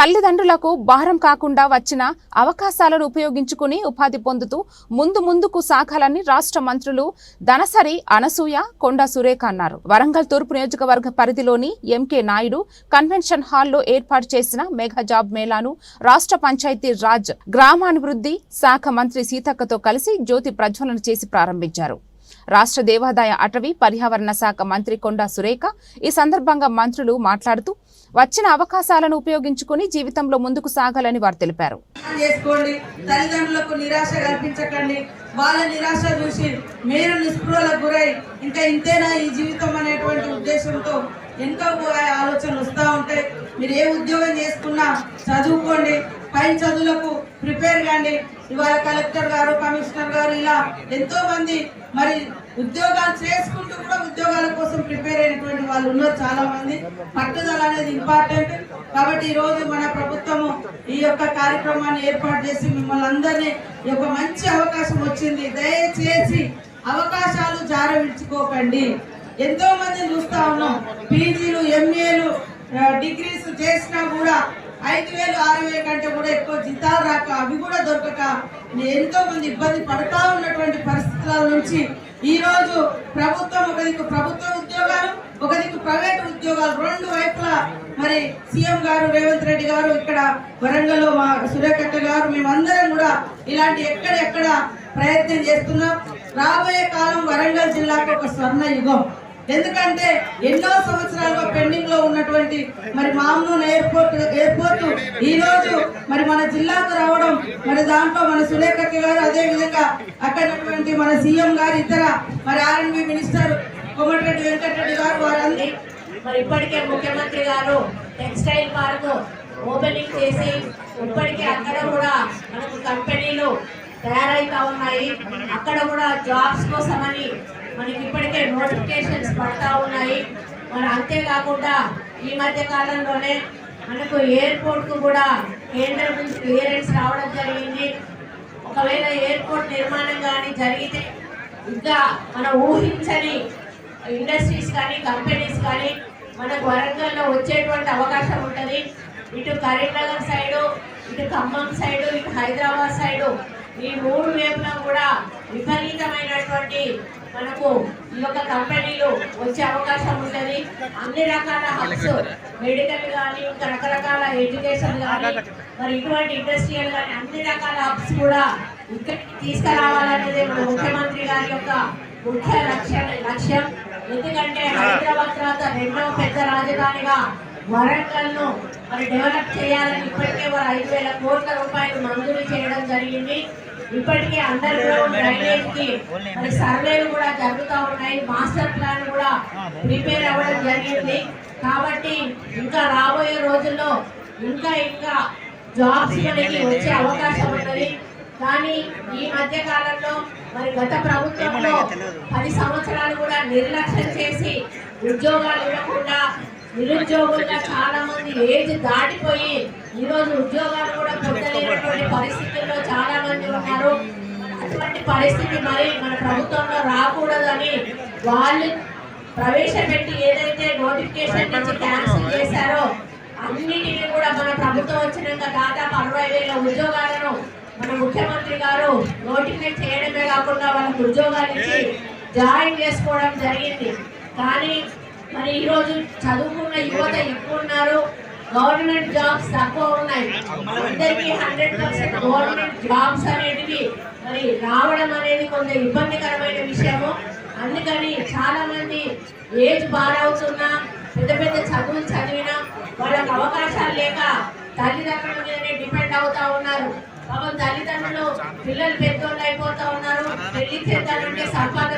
తల్లిదండ్రులకు భారం కాకుండా వచ్చిన అవకాశాలను ఉపయోగించుకుని ఉపాధి పొందుతూ ముందు ముందుకు సాగాలని రాష్ట్ర మంత్రులు ధనసరి అనసూయ కొండా సురేఖ అన్నారు. వరంగల్ తూర్పు నియోజకవర్గ పరిధిలోని ఎంకే నాయుడు కన్వెన్షన్ హాల్లో ఏర్పాటు చేసిన మెగా జాబ్ మేళాను రాష్ట్ర పంచాయతీ రాజ్ గ్రామాభివృద్ధి శాఖ మంత్రి సీతక్కతో కలిసి జ్యోతి ప్రజ్వలన చేసి ప్రారంభించారు. రాష్ట్ర దేవాదాయ అటవీ పర్యావరణ శాఖ మంత్రి కొండా సురేఖ ఈ సందర్భంగా మంత్రులు మాట్లాడుతూ వచ్చిన అవకాశాలను ఉపయోగించుకుని జీవితంలో ముందుకు సాగాలని వారు తెలిపారు. చేసుకోండి. తల్లిదండ్రులకు నిరాశ కల్పించకండి. వాళ్ళ నిరాశ చూసి మీరు నిస్పృహలకు గురై ఇంకా ఇంతేనా ఈ జీవితం అనేటువంటి ఉద్దేశంతో ఎంతో ఆలోచనలు వస్తూ ఉంటాయి. మీరు ఏ ఉద్యోగం చేసుకున్నా చదువుకోండి. పై చదువులకు ప్రిపేర్ కాండి. ఇవాళ కలెక్టర్ గారు కమిషనర్ గారు ఇలా ఎంతో మంది మరి ఉద్యోగాలు చేసుకుంటూ కూడా ఉద్యోగాల కోసం ప్రిపేర్ అయినటువంటి వాళ్ళు ఉన్నారు చాలా మంది పట్టుదల అనేది ఇంపార్టెంట్. కాబట్టి ఈ రోజు మన ప్రభుత్వము ఈ యొక్క కార్యక్రమాన్ని ఏర్పాటు చేసి మిమ్మల్ని అందరినీ ఈ యొక్క మంచి అవకాశం వచ్చింది. దయచేసి అవకాశాలు జార విడుచుకోకండి ఎంతో మంది చూస్తా ఉన్నాం. పీజీలు ఎంఏలు డిగ్రీస్ చేసినా కూడా ఐదు వేలు ఆరు వేలు కంటే కూడా ఎక్కువ జీతాలు రాక అవి కూడా దొరకక ఎంతో మంది ఇబ్బంది పడతా ఉన్నటువంటి పరిస్థితుల నుంచి ఈ రోజు ప్రభుత్వం ఒక దిక్కు ప్రభుత్వ ఉద్యోగాలు ఒక దిక్కు ప్రైవేట్ ఉద్యోగాలు రెండు వైపులా మరి సీఎం గారు రేవంత్ రెడ్డి గారు ఇక్కడ వరంగల్ మా సురేఖక్క గారు మేమందరం కూడా ఇలాంటి ఎక్కడెక్కడ ప్రయత్నం చేస్తున్నాం. రాబోయే కాలం వరంగల్ జిల్లాకు ఒక స్వర్ణ యుగం ఎందుకంటే ఎన్నో సంవత్సరాలుగా పెండింగ్లో ఉన్నటువంటి మరి మామూలు ఎయిర్పోర్ట్ ఎయిర్పోర్ట్ ఈ రోజు మరి మన జిల్లాకు రావడం మరి దాంట్లో మన సులేఖకి గారు అదే విధంగా అక్కడ మన సీఎం గారు ఇతర మరి ఆర్ఎన్బి మినిస్టర్ కోమటిరెడ్డి వెంకటరెడ్డి గారు వారందరూ మరి ఇప్పటికే ముఖ్యమంత్రి గారు టెక్స్టైల్ పార్క్ ఓపెనింగ్ చేసి ఇప్పటికే అక్కడ కూడా మనకు కంపెనీలు తయారైతా ఉన్నాయి. అక్కడ కూడా జాబ్స్ కోసమని మనకి ఇప్పటికే నోటిఫికేషన్స్ పడతా ఉన్నాయి. మరి అంతేకాకుండా ఈ మధ్య కాలంలోనే మనకు ఎయిర్పోర్ట్కు కూడా కేంద్రం నుంచి క్లియరెన్స్ రావడం జరిగింది. ఒకవేళ ఎయిర్పోర్ట్ నిర్మాణం కానీ జరిగితే ఇంకా మనం ఊహించని ఇండస్ట్రీస్ కానీ కంపెనీస్ కానీ మనకు వరంగల్లో వచ్చేటువంటి అవకాశం ఉంటుంది. ఇటు కరీంనగర్ సైడు ఇటు ఖమ్మం సైడు ఇటు హైదరాబాద్ సైడు ఈ మూడు వైపులా కూడా విపరీతమైనటువంటి మనకు ఈ యొక్క కంపెనీలు వచ్చే అవకాశం ఉంటుంది. అన్ని రకాల హబ్స్ మెడికల్ కానీ ఇంకా రకరకాల ఎడ్యుకేషన్ కానీ మరి ఇటువంటి ఇండస్ట్రియల్ కానీ అన్ని రకాల హబ్స్ కూడా ఇక్కడికి తీసుకురావాలనేది మన ముఖ్యమంత్రి గారి యొక్క ముఖ్య లక్ష్యం లక్ష్యం. ఎందుకంటే హైదరాబాద్ తర్వాత రెండవ పెద్ద రాజధానిగా వరంగల్ను మరి డెవలప్ చేయాలని ఇప్పటికే వారు ఐదు వేల కోట్ల రూపాయలు మంజూరు చేయడం జరిగింది. ఇప్పటికే అండర్ గ్రౌండ్ డ్రైనేజ్కి మరి సర్వేలు కూడా జరుగుతూ ఉన్నాయి. మాస్టర్ ప్లాన్ కూడా ప్రిపేర్ అవ్వడం జరిగింది. కాబట్టి ఇంకా రాబోయే రోజుల్లో ఇంకా ఇంకా జాబ్స్ మనకి వచ్చే అవకాశం ఉన్నది. కానీ ఈ మధ్య కాలంలో మరి గత ప్రభుత్వంలో పది సంవత్సరాలు కూడా నిర్లక్ష్యం చేసి ఉద్యోగాలు ఇవ్వకుండా నిరుద్యోగులుగా చాలా మంది ఏజ్ దాటిపోయి ఈరోజు ఉద్యోగాలు కూడా పొందలేనటువంటి పరిస్థితుల్లో చాలా మంది ఉన్నారు. అటువంటి పరిస్థితి మరి మన ప్రభుత్వంలో రాకూడదని వాళ్ళు ప్రవేశపెట్టి ఏదైతే నోటిఫికేషన్ నుంచి క్యాన్సిల్ చేశారో అన్నిటినీ కూడా మన ప్రభుత్వం వచ్చినాక దాదాపు అరవై వేల ఉద్యోగాలను మన ముఖ్యమంత్రి గారు నోటిఫై చేయడమే కాకుండా వాళ్ళకు ఉద్యోగాలు ఇచ్చి జాయిన్ చేసుకోవడం జరిగింది. కానీ మరి ఈరోజు చదువుకున్న యువత ఎక్కువ ఉన్నారు. గవర్నమెంట్ జాబ్స్ తక్కువ ఉన్నాయి. అందరికీ హండ్రెడ్ పర్సెంట్ గవర్నమెంట్ జాబ్స్ అనేటివి మరి రావడం అనేది కొంత ఇబ్బందికరమైన విషయము. అందుకని చాలా మంది ఏజ్ బారవుతున్నా పెద్ద పెద్ద చదువులు చదివినా వాళ్ళకి అవకాశాలు లేక తల్లిదండ్రుల మీదనే డిపెండ్ అవుతా ఉన్నారు. పాపం తల్లిదండ్రులు పిల్లలు పెద్దోళ్ళు అయిపోతా ఉన్నారు. పెళ్ళి చేద్దామంటే సంపాదన